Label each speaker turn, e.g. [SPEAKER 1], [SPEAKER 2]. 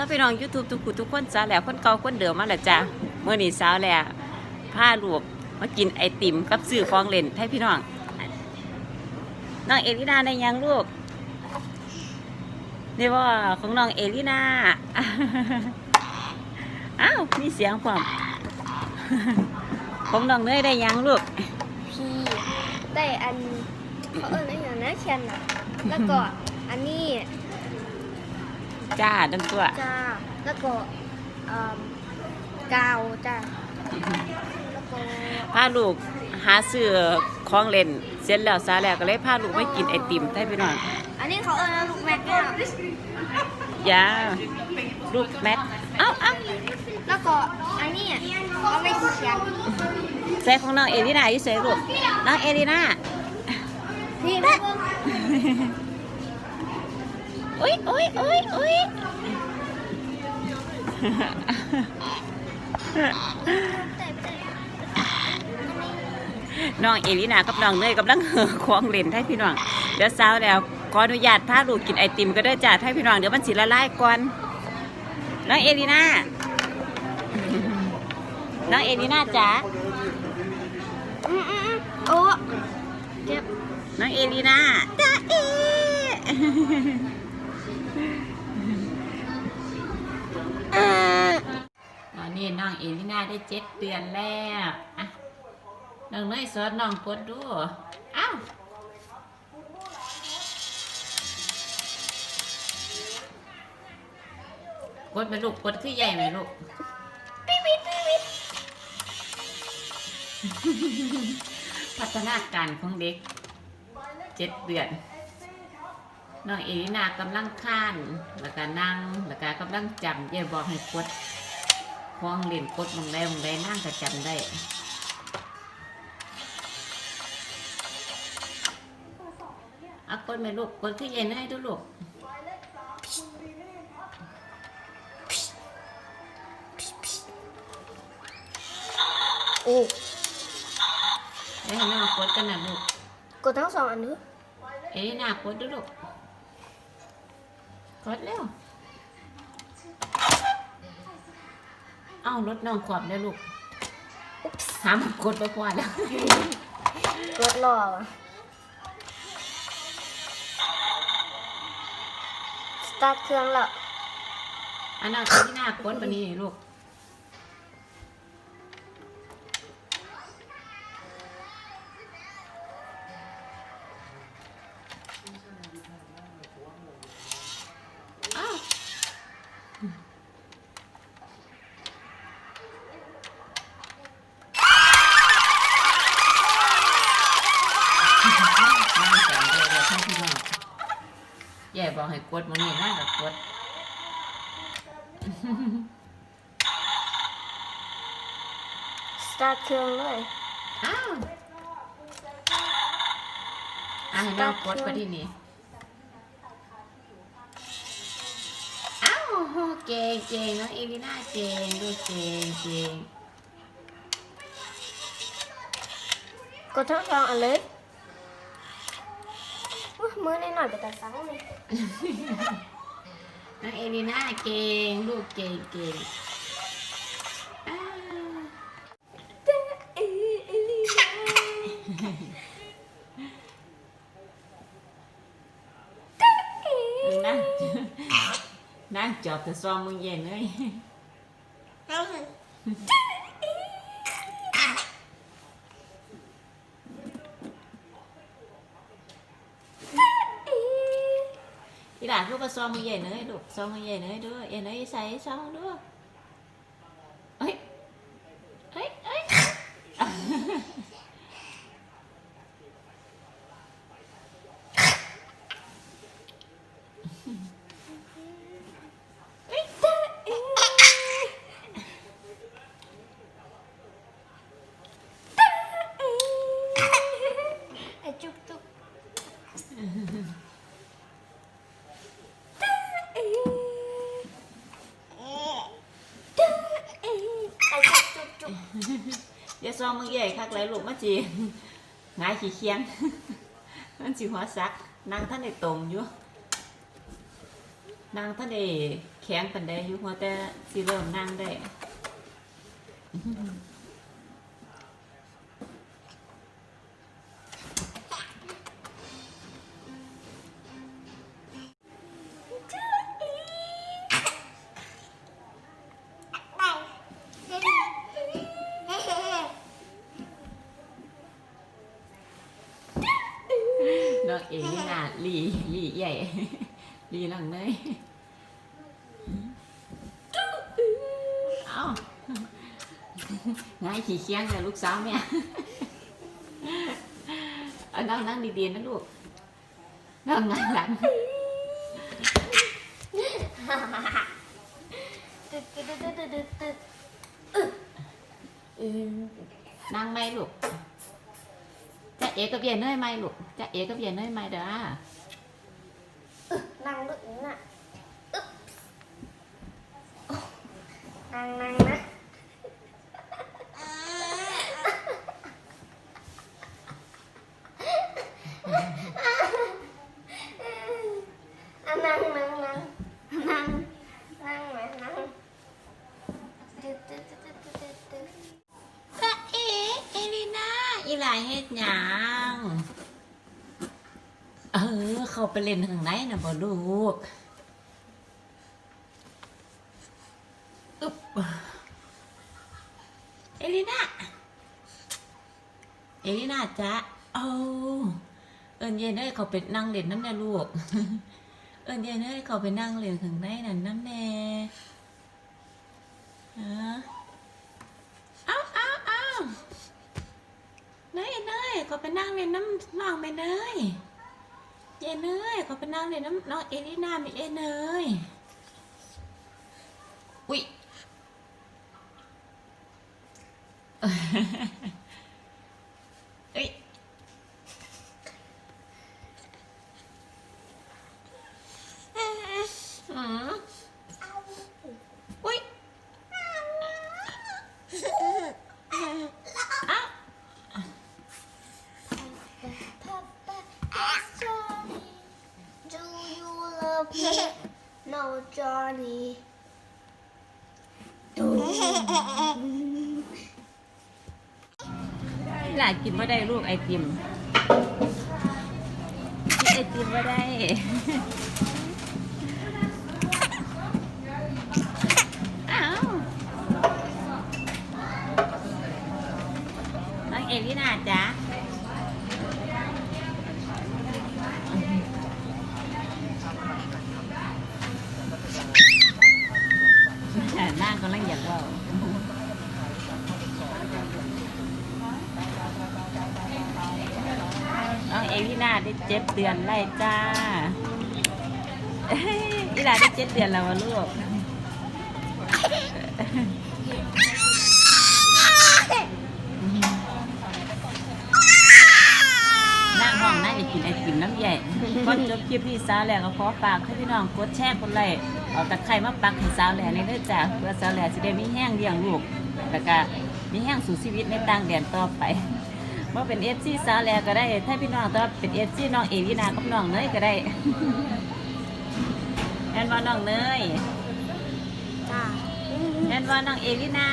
[SPEAKER 1] อง YouTube ทุกคนทุกคนสาแหล้วคนเก่าคนเดิมมาแล้วจ้ะเมื่อนี้สาวแล้วพาลูกมากินไอติมกับซื้อของเล่นให้พี่น้องน้องเอลินาได้ยังลูกนี่ว่าของน้องเอลินาอ้าวมีเสียงพร้อมของน้องเนยได้ยังลูก
[SPEAKER 2] พี่ได้อันเขาเอิ้นอะไรอย่างนะเชียนน่ะแล้วก็อันนี้
[SPEAKER 1] จ้าดังตัว
[SPEAKER 2] จ้า แล้วก็เอ่อกาวจ้าแล้วก็
[SPEAKER 1] พาลูกหาซื้อของเล่น เสร็จแล้วซาแล้วก็เลยพาลูกไปกินไอติมให้พี่น้อง
[SPEAKER 2] อันนี้เขาเอิ้นว่าลูกแม็กเนี่ย
[SPEAKER 1] ยาลูกแมทเอ้าเอ้า
[SPEAKER 2] แล้วก็อันนี้เขาเอาไม่เขียน
[SPEAKER 1] ใส่ของน้องเอลินาอยู่ใส่ลูกน้องเอลินา
[SPEAKER 2] พี่แม่เบิ่ง
[SPEAKER 1] อุ้ยอุ้ยอุ้ยอุ้ย
[SPEAKER 2] แต่ไม่ได้
[SPEAKER 1] น้องเอลินากับน้องเนยกำลังเห่อของเล่นให้พี่น้อง เดี๋ยวสาวแล้วขออนุญาตพาลูกกินไอติมก็ได้อจ้าให้พี่น้องเดี๋ยวมันสิละลายก่อน น้องเอลินาน้องเอลินาจ๋า
[SPEAKER 2] อืมอืมอืมโอ้เจ็บ
[SPEAKER 1] น้องเอลีนาจ้าเอ นนี้น้องเอลีนาได้เจ็ดเดือนแล้วอะน้องเนยสอนน้องกดดูอ้าวกดไปลูกกดที่ใหญ่ไหมลูก
[SPEAKER 2] ปี๊ดปี๊ดปี๊ดปี๊ด
[SPEAKER 1] พัฒนาการของเด็กเจ็ดเดือนน้องเอลินากำลังข้าน แล้วก็นั่ง แล้วก็กำลังจำเย่าบอกให้กด คล้องเล่นกดมองได้มองได้นั่งก็จำได้เอากดไหมลูกกดขึ้นเย็นให้ดูลูก
[SPEAKER 2] โอ้
[SPEAKER 1] ได้ให้น้องกดกันนะลูก
[SPEAKER 2] กดทั้งสองอันนี้
[SPEAKER 1] เอลินากดดูลูกกดเร็ว อารถน้องขวบแล้วลูก
[SPEAKER 2] อุ๊บส์
[SPEAKER 1] หามกดไปพอแล้ว
[SPEAKER 2] กดรอว่ะสตาร์ทเครื่องแล้ว
[SPEAKER 1] อันนั้นที่หน้ากดวันนี้ลูก ย่บอกให้กดมันนี่นั่งกับกด
[SPEAKER 2] สตาร์ทเครื่องเลย
[SPEAKER 1] อ้าวอะให้น้องกดไปที่นี่อ้าวเก่งเก่งน้องเอลิน่าเก่งดูเก่งเก่ง
[SPEAKER 2] กดทั้งสองอันเลยอุ๊ย มือหน่อยๆไปตัดสังเลย
[SPEAKER 1] น้องเอลิน่าเก่งลูกเก่งเก่งอ้าวนั่งนั่งจอบแต่ซองมึงเย็นเลย อีหลาดลูกก็ซองมือใหญ่เนยลูกซองมือใหญ่เนยด้วยใหญ่เนยใส่ซองด้วยเอ้ยเอ้ยเอ้ย
[SPEAKER 2] ไอ้จุ๊บจุ๊บไอ้จุ๊บจุ๊บจุ๊บ
[SPEAKER 1] เดี๋ยวซอมมือใหญ่คักไรลูกมาจีงายขี้เคียงมันจีหัวซักนั่งท่านในตรงอยู่นางท่านเดแข็งปันได้อยู่หัวแต่สีเริ่มนั่งได้ น้องเองนี่นาลีลีใหญ่ลีหลังเนยเอาง่ายขี่เคียงเลยลูกสาวแม่เอานั่งนั่งดีๆนะลูกนั่งนั่งหลังนั่งไหมลูก เอกับเบียร์เนยไหมลูกจะเอกับเบียร์เนยไหมเด้อ
[SPEAKER 2] นั่งด้วยน่ะอึ๊บนั่งนั่งนะอะนั่งนั่งนั่งนั่งนั่งไหมนั่งตึ๊ดตึ๊ดตึ๊ดตึ๊ดตึ๊ดตึ๊ด
[SPEAKER 1] จะเอเอลิน่าอีหลายเฮ็ดหยังเออ เข้าไปเล่นข้างในนะบ่ลูกอึ๊บเอลิน่าเอลิน่าจ๊ะเอาเอิญเย็นเอ้ยเขาไปนั่งเล่นน้ำแน่ลูก เอิญเย็นเอ้ยเขาไปนั่งเล่นข้างในนั่นน้ำแน่ฮะเอาเอาเอาเนยเนยเขาไปนั่งเล่นน้ำน้องไปเนย เยเนยขอไปนั่งเลยน้ำน้องเอลิน่าไม่เอเนยอุ๊ย เอ้ยอืมอุ๊ยอ้าว
[SPEAKER 2] Papa, it's Johnny. Do you love me? No, Johnny. Do you?
[SPEAKER 1] หลานกินไม่ได้ลูกไอติมกินไอติมไม่ได้ หน้าได้เจ็ดเดือนไล่จ้าอีหลาได้เจ็ดเดือนแล้ววะลูกนั่งห้องนั่งจะกินไอติมน้ำใหญ่ก่อนจบคลิปนี้สาวแหลกก็ขอฝากให้พี่น้องกดแชร์กดไลค์เอาตะไคร้มาปักให้สาวแหลกในเด้อจ้าเพื่อสาวแหลกสิได้มีแห้งเลี้ยงลูกแล้วก็มีแห้งสู่ชีวิตในต่างแดนต่อไป ว่าเป็นเอฟซีสาวแหลกก็ได้ ถ้าพี่น้องต้องเป็นเอฟซีน้องเอลีนากับน้องเนยก็ได้แอนว่าน้องเนย
[SPEAKER 2] Ah.
[SPEAKER 1] แอนว่าน้องเอลีนา